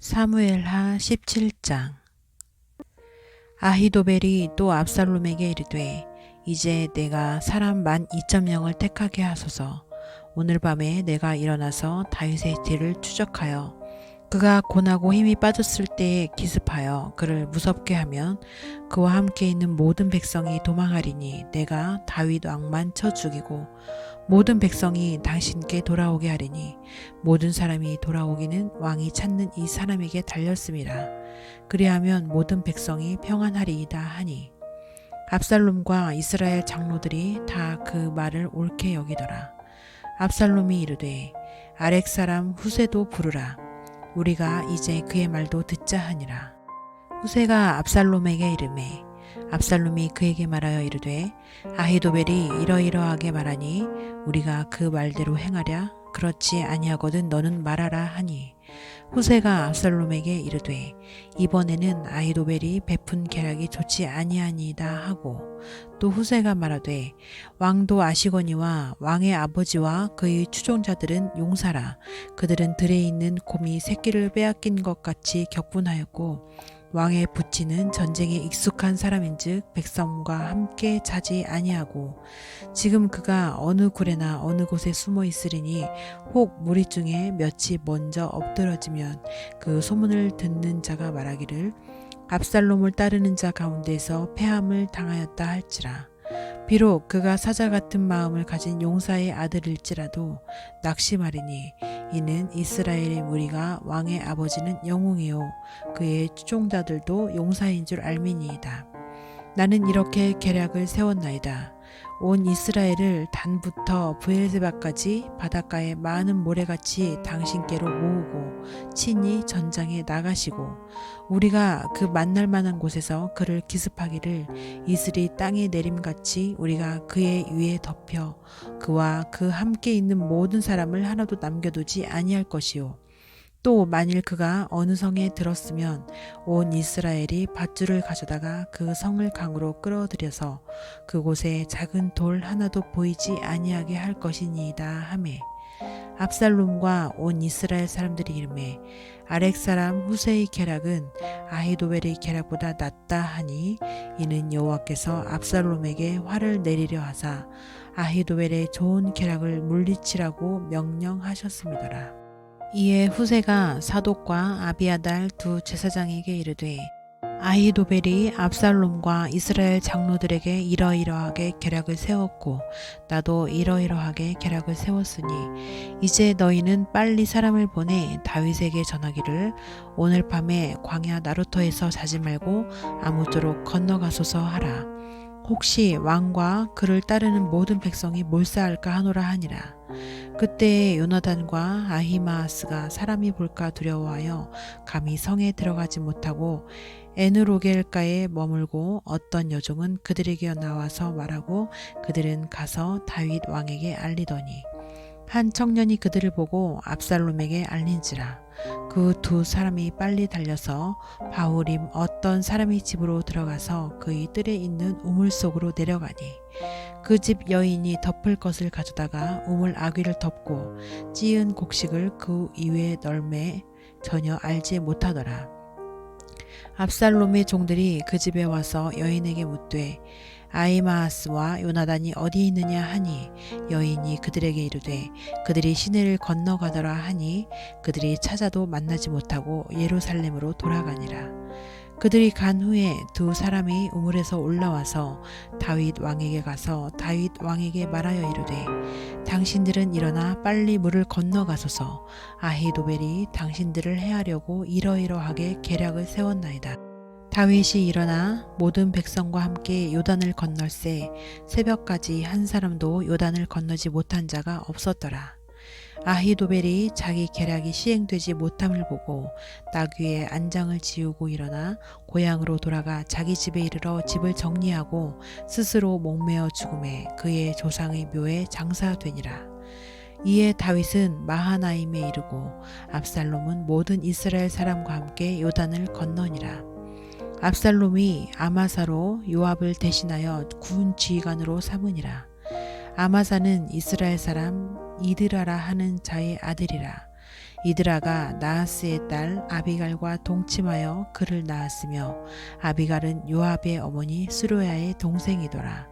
사무엘하 17장. 아히도벨이 또 압살롬에게 이르되 이제 내가 사람 만 2.0을 택하게 하소서. 오늘 밤에 내가 일어나서 다윗의 뒤를 추적하여 그가 고나고 힘이 빠졌을 때에 기습하여 그를 무섭게 하면 그와 함께 있는 모든 백성이 도망하리니 내가 다윗 왕만 쳐 죽이고 모든 백성이 당신께 돌아오게 하리니 모든 사람이 돌아오기는 왕이 찾는 이 사람에게 달렸음이라 그리하면 모든 백성이 평안하리이다 하니 압살롬과 이스라엘 장로들이 다 그 말을 옳게 여기더라. 압살롬이 이르되 아렉 사람 후세도 부르라 우리가 이제 그의 말도 듣자 하니라. 후세가 압살롬에게 이르매 압살롬이 그에게 말하여 이르되 아히도벨이 이러이러하게 말하니 우리가 그 말대로 행하랴 그렇지 아니하거든 너는 말하라 하니 후세가 압살롬에게 이르되 이번에는 아히도벨이 베푼 계략이 좋지 아니하니이다 하고 또 후세가 말하되 왕도 아시거니와 왕의 아버지와 그의 추종자들은 용사라. 그들은 들에 있는 곰이 새끼를 빼앗긴 것 같이 격분하였고 왕의 부치는 전쟁에 익숙한 사람인즉 백성과 함께 자지 아니하고 지금 그가 어느 굴에나 어느 곳에 숨어 있으리니 혹 무리 중에 몇이 먼저 엎드러지면 그 소문을 듣는 자가 말하기를 압살롬을 따르는 자 가운데서 패함을 당하였다 할지라 비록 그가 사자 같은 마음을 가진 용사의 아들일지라도 낙심하리니 이는 이스라엘의 무리가 왕의 아버지는 영웅이요 그의 추종자들도 용사인 줄 알미니이다. 나는 이렇게 계략을 세웠나이다. 온 이스라엘을 단부터 부엘세바까지 바닷가에 많은 모래같이 당신께로 모으고 친히 전장에 나가시고 우리가 그 만날 만한 곳에서 그를 기습하기를 이슬이 땅에 내림같이 우리가 그의 위에 덮여 그와 그 함께 있는 모든 사람을 하나도 남겨두지 아니할 것이요 또 만일 그가 어느 성에 들었으면 온 이스라엘이 밧줄을 가져다가 그 성을 강으로 끌어들여서 그곳에 작은 돌 하나도 보이지 아니하게 할 것이니이다 하매 압살롬과 온 이스라엘 사람들이 이름에 아렉 사람 후세의 계략은 아히도벨의 계략보다 낫다 하니 이는 여호와께서 압살롬에게 화를 내리려 하사 아히도벨의 좋은 계략을 물리치라고 명령하셨음이더라. 이에 후세가 사독과 아비아달 두 제사장에게 이르되 아히도벨이 압살롬과 이스라엘 장로들에게 이러이러하게 계략을 세웠고 나도 이러이러하게 계략을 세웠으니 이제 너희는 빨리 사람을 보내 다윗에게 전하기를 오늘 밤에 광야 나루터에서 자지 말고 아무쪼록 건너가소서 하라 혹시 왕과 그를 따르는 모든 백성이 몰사할까 하노라 하니라. 그때 요나단과 아히마아스가 사람이 볼까 두려워하여 감히 성에 들어가지 못하고 에누로겔가에 머물고 어떤 여종은 그들에게 나와서 말하고 그들은 가서 다윗 왕에게 알리더니 한 청년이 그들을 보고 압살롬에게 알린지라 그 두 사람이 빨리 달려서 바울임 어떤 사람이 집으로 들어가서 그의 뜰에 있는 우물 속으로 내려가니 그 집 여인이 덮을 것을 가져다가 우물 아귀를 덮고 찌은 곡식을 그 이외에 널매 전혀 알지 못하더라. 압살롬의 종들이 그 집에 와서 여인에게 묻되 아이마하스와 요나단이 어디 있느냐 하니 여인이 그들에게 이르되 그들이 시내를 건너가더라 하니 그들이 찾아도 만나지 못하고 예루살렘으로 돌아가니라. 그들이 간 후에 두 사람이 우물에서 올라와서 다윗 왕에게 가서 다윗 왕에게 말하여 이르되 당신들은 일어나 빨리 물을 건너가소서 아히도벨이 당신들을 해하려고 이러이러하게 계략을 세웠나이다. 다윗이 일어나 모든 백성과 함께 요단을 건널새 새벽까지 한 사람도 요단을 건너지 못한 자가 없었더라. 아히도벨이 자기 계략이 시행되지 못함을 보고 나귀의 안장을 지우고 일어나 고향으로 돌아가 자기 집에 이르러 집을 정리하고 스스로 목매어 죽음에 그의 조상의 묘에 장사되니라. 이에 다윗은 마하나임에 이르고 압살롬은 모든 이스라엘 사람과 함께 요단을 건너니라. 압살롬이 아마사로 요압을 대신하여 군 지휘관으로 삼으니라. 아마사는 이스라엘 사람 이드라라 하는 자의 아들이라. 이드라가 나하스의 딸 아비갈과 동침하여 그를 낳았으며 아비갈은 요압의 어머니 수로야의 동생이더라.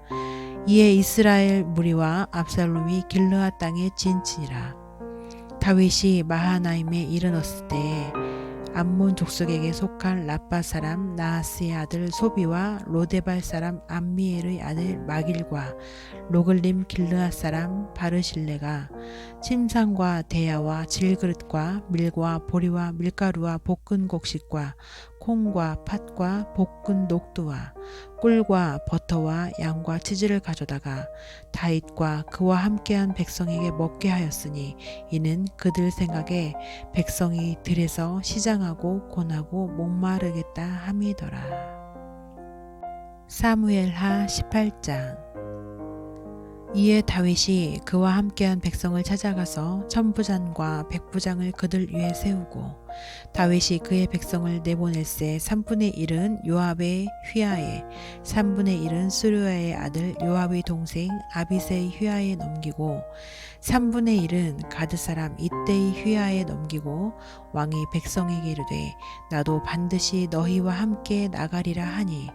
이에 이스라엘 무리와 압살롬이 길르앗 땅에 진친이라. 다윗이 마하나임에 이르렀을 때에 암몬 족속에게 속한 라빠 사람 나하스의 아들 소비와 로데발 사람 암미엘의 아들 마길과 로글림 길르앗 사람 바르실레가 침상과 대야와 질그릇과 밀과 보리와 밀가루와 볶은 곡식과 콩과 팥과 볶은 녹두와 꿀과 버터와 양과 치즈를 가져다가 다윗과 그와 함께한 백성에게 먹게 하였으니 이는 그들 생각에 백성이 들에서 시장하고 고나고 목마르겠다 함이더라. 사무엘하 18장 이에 다윗이 그와 함께한 백성을 찾아가서 천부장과 백부장을 그들 위에 세우고 다윗이 그의 백성을 내보낼새 3분의 1은 요압의 휘하에 3분의 1은 수르야의 아들 요압의 동생 아비세의 휘하에 넘기고 3분의 1은 가드 사람 이때의 휘하에 넘기고 왕이 백성에게 이르되 나도 반드시 너희와 함께 나가리라 하니.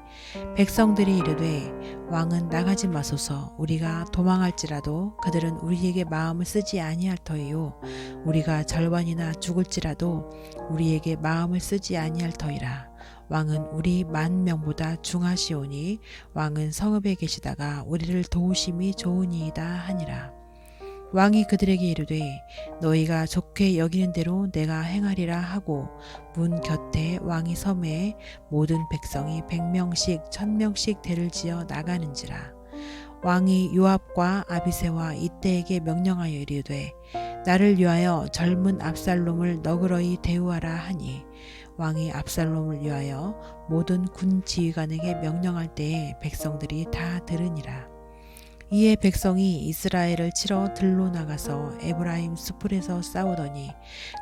백성들이 이르되 왕은 나가지 마소서. 우리가 도망할지라도 그들은 우리에게 마음을 쓰지 아니할 터이요. 우리가 절반이나 죽을지라도 우리에게 마음을 쓰지 아니할 터이라. 왕은 우리 만 명보다 중하시오니 왕은 성읍에 계시다가 우리를 도우심이 좋으니이다 하니라. 왕이 그들에게 이르되 너희가 좋게 여기는 대로 내가 행하리라 하고 문 곁에 왕이 섬에 모든 백성이 백명씩 천명씩 대를 지어 나가는지라. 왕이 요압과 아비세와 이때에게 명령하여 이르되 나를 위하여 젊은 압살롬을 너그러이 대우하라 하니 왕이 압살롬을 위하여 모든 군 지휘관에게 명령할 때에 백성들이 다 들으니라. 이에 백성이 이스라엘을 치러 들로 나가서 에브라임 수풀에서 싸우더니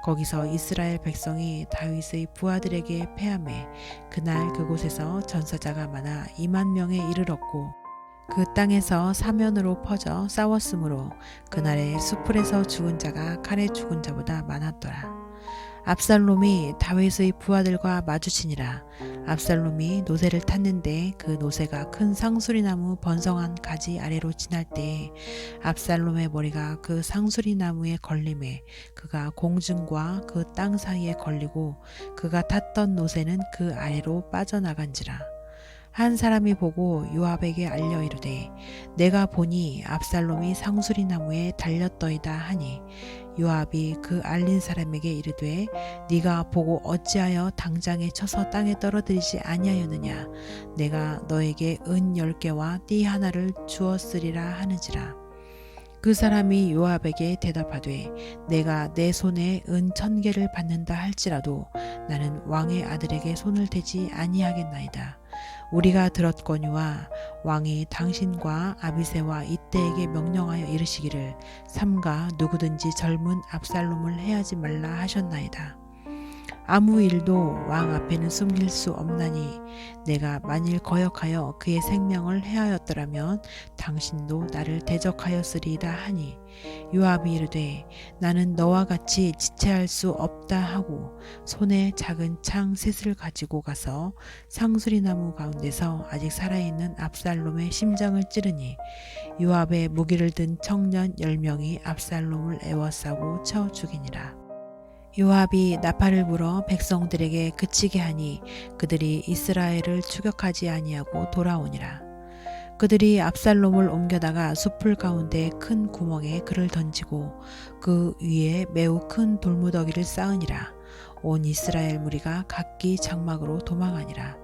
거기서 이스라엘 백성이 다윗의 부하들에게 패함에 그날 그곳에서 전사자가 많아 2만 명에 이르렀고 그 땅에서 사면으로 퍼져 싸웠으므로 그날에 수풀에서 죽은 자가 칼에 죽은 자보다 많았더라. 압살롬이 다윗의 부하들과 마주치니라. 압살롬이 노새를 탔는데 그 노새가 큰 상수리나무 번성한 가지 아래로 지날 때에 압살롬의 머리가 그 상수리나무에 걸림에 그가 공중과 그 땅 사이에 걸리고 그가 탔던 노새는 그 아래로 빠져나간지라. 한 사람이 보고 요압에게 알려 이르되 내가 보니 압살롬이 상수리 나무에 달렸더이다 하니 요압이 그 알린 사람에게 이르되 네가 보고 어찌하여 당장에 쳐서 땅에 떨어뜨리지 아니하였느냐? 내가 너에게 은 열 개와 띠 하나를 주었으리라 하는지라. 그 사람이 요압에게 대답하되 내가 내 손에 은 천 개를 받는다 할지라도 나는 왕의 아들에게 손을 대지 아니하겠나이다 우리가 들었거니와 왕이 당신과 아비세와 이때에게 명령하여 이르시기를 삼가 누구든지 젊은 압살롬을 해하지 말라 하셨나이다. 아무 일도 왕 앞에는 숨길 수 없나니 내가 만일 거역하여 그의 생명을 해하였더라면 당신도 나를 대적하였으리이다 하니 요압이 이르되 나는 너와 같이 지체할 수 없다 하고 손에 작은 창 셋을 가지고 가서 상수리 나무 가운데서 아직 살아있는 압살롬의 심장을 찌르니 요압의 무기를 든 청년 열 명이 압살롬을 애워싸고 쳐 죽이니라. 요압이 나팔을 불어 백성들에게 그치게 하니 그들이 이스라엘을 추격하지 아니하고 돌아오니라. 그들이 압살롬을 옮겨다가 숲풀 가운데 큰 구멍에 그를 던지고 그 위에 매우 큰 돌무더기를 쌓으니라. 온 이스라엘 무리가 각기 장막으로 도망하니라.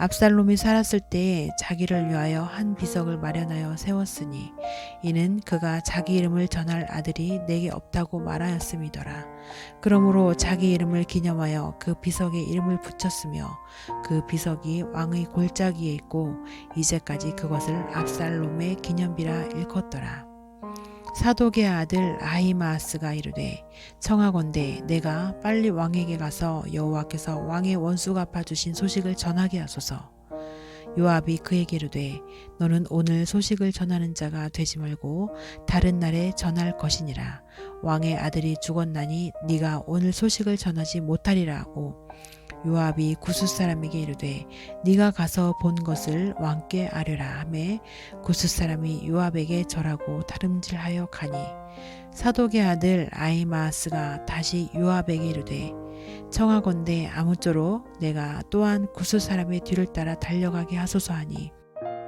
압살롬이 살았을 때에 자기를 위하여 한 비석을 마련하여 세웠으니 이는 그가 자기 이름을 전할 아들이 내게 없다고 말하였음이더라. 그러므로 자기 이름을 기념하여 그 비석에 이름을 붙였으며 그 비석이 왕의 골짜기에 있고 이제까지 그것을 압살롬의 기념비라 일컫더라. 사독의 아들 아히마스가 이르되 청하건대 내가 빨리 왕에게 가서 여호와께서 왕의 원수 갚아 주신 소식을 전하게 하소서. 요압이 그에게 이르되 너는 오늘 소식을 전하는 자가 되지 말고 다른 날에 전할 것이니라 왕의 아들이 죽었나니 네가 오늘 소식을 전하지 못하리라 하고 요압이 구스 사람에게 이르되 네가 가서 본 것을 왕께 아뢰라 하매 구스 사람이 요압에게 절하고 다름질하여 가니. 사독의 아들 아이마스가 다시 요압에게 이르되 청하건대 아무쪼록 내가 또한 구스 사람의 뒤를 따라 달려가게 하소서 하니.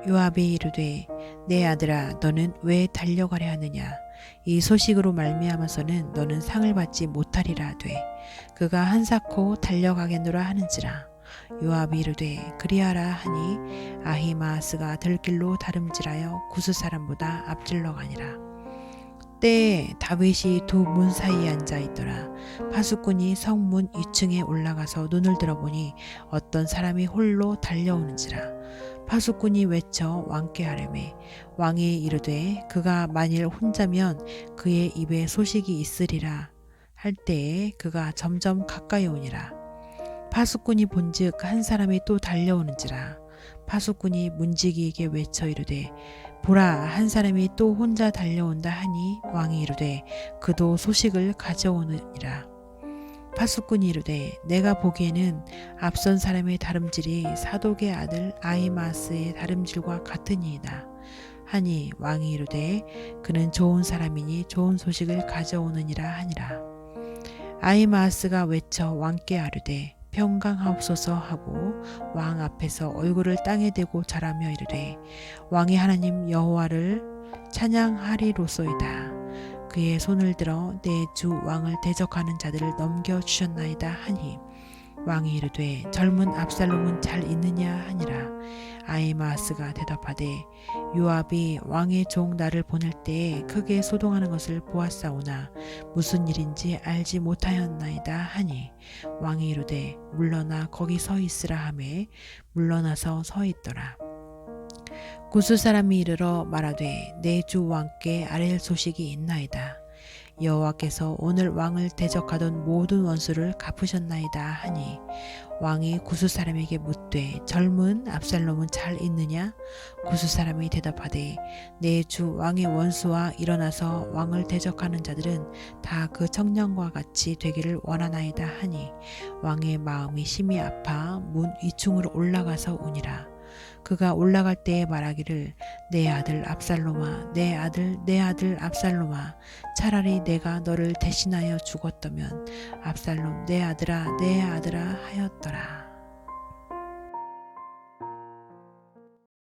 요압이 이르되 내 아들아 너는 왜 달려가려 하느냐 이 소식으로 말미암아서는 너는 상을 받지 못하리라 하되 그가 한사코 달려가겠노라 하는지라. 요압이 이르되 그리하라 하니 아히마스가 들길로 다름질하여 구스 사람보다 앞질러 가니라. 때에 다윗이 두 문 사이에 앉아 있더라. 파수꾼이 성문 2층에 올라가서 눈을 들어보니 어떤 사람이 홀로 달려오는지라 파수꾼이 외쳐 왕께 하려매 왕이 이르되 그가 만일 혼자면 그의 입에 소식이 있으리라 할 때에 그가 점점 가까이 오니라. 파수꾼이 본즉 한 사람이 또 달려오는지라. 파수꾼이 문지기에게 외쳐 이르되 보라 한 사람이 또 혼자 달려온다 하니 왕이 이르되 그도 소식을 가져오느니라 파수꾼이 이르되 내가 보기에는 앞선 사람의 다름질이 사독의 아들 아이마스의 다름질과 같으니이다 하니 왕이 이르되 그는 좋은 사람이니 좋은 소식을 가져오느니라 하니라 아이마스가 외쳐 왕께 아르되 평강하옵소서 하고 왕 앞에서 얼굴을 땅에 대고 절하며 이르되 왕의 하나님 여호와를 찬양하리로소이다. 그의 손을 들어 내 주 왕을 대적하는 자들을 넘겨 주셨나이다 하니 왕이 이르되 젊은 압살롬은 잘 있느냐 하니라. 아이마스가 대답하되 요압이 왕의 종 나를 보낼 때에 크게 소동하는 것을 보았사오나 무슨 일인지 알지 못하였나이다 하니 왕이 이르되 물러나 거기 서 있으라 하매 물러나서 서 있더라 구스 사람이 이르러 말하되 내 주 왕께 아랠 소식이 있나이다. 여호와께서 오늘 왕을 대적하던 모든 원수를 갚으셨나이다 하니 왕이 구스 사람에게 묻되 젊은 압살롬은 잘 있느냐? 구스 사람이 대답하되 내 주 왕의 원수와 일어나서 왕을 대적하는 자들은 다 그 청년과 같이 되기를 원하나이다 하니 왕의 마음이 심히 아파 문 위층으로 올라가서 오니라 그가 올라갈 때에 말하기를 내 아들 압살롬아 내 아들 내 아들 압살롬아 차라리 내가 너를 대신하여 죽었다면 압살롬 내 아들아 내 아들아 하였더라